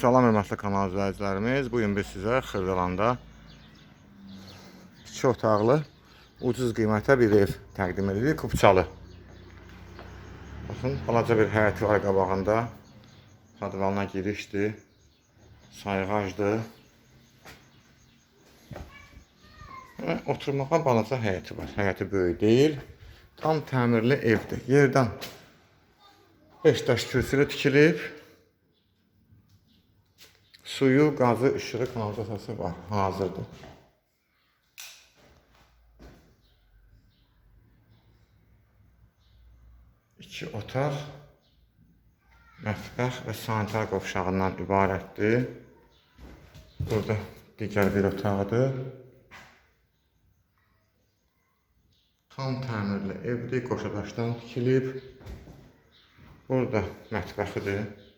Salam hörmətli kanal izləyicilərimiz. Bu gün biz sizə Xırdalanda 2 otaqlı ucuz qiymətə bir ev təqdim edirik. Kupçalı. Baxın, balaca bir həyəti var qabağında. Padvalına girişdir. Sayğacdır. Və oturmağa balaca həyəti var. Həyəti böyük deyil. Tam təmirli evdir. Yerdən 5 daş kürsülü tikilib. Suyu, qazı, işığı, kanalizasiyası var. Hazırdır. İki otaq, mətbəx və sanitar qovşağından ibarətdir. Burada digər bir otaqdır. Tam təmirli evdir, qoşadaşdan tikilib. Burada mətbəxidir.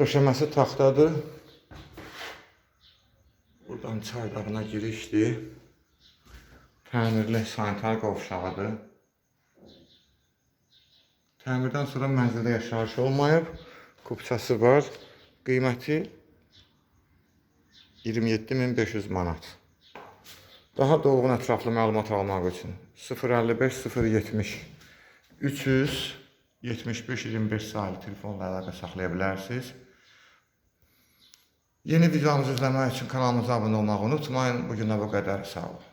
Döşəməsi taxtadır. Buradan çardağına girişdir. Təmirli sanitar qovşağıdır. Təmirdən sonra mənzildə yaşayış olmayıb. Kupçası var. Qiyməti 27500 manat. Daha dolğun ətraflı məlumat almaq üçün 055 070 300 75 25 sayılı telefonla əlaqə saxlaya bilərsiniz. Yeni videomuzu izləmək üçün kanalımıza abunə olmağı unutmayın. Bu günə bu qədər. Sağ olun.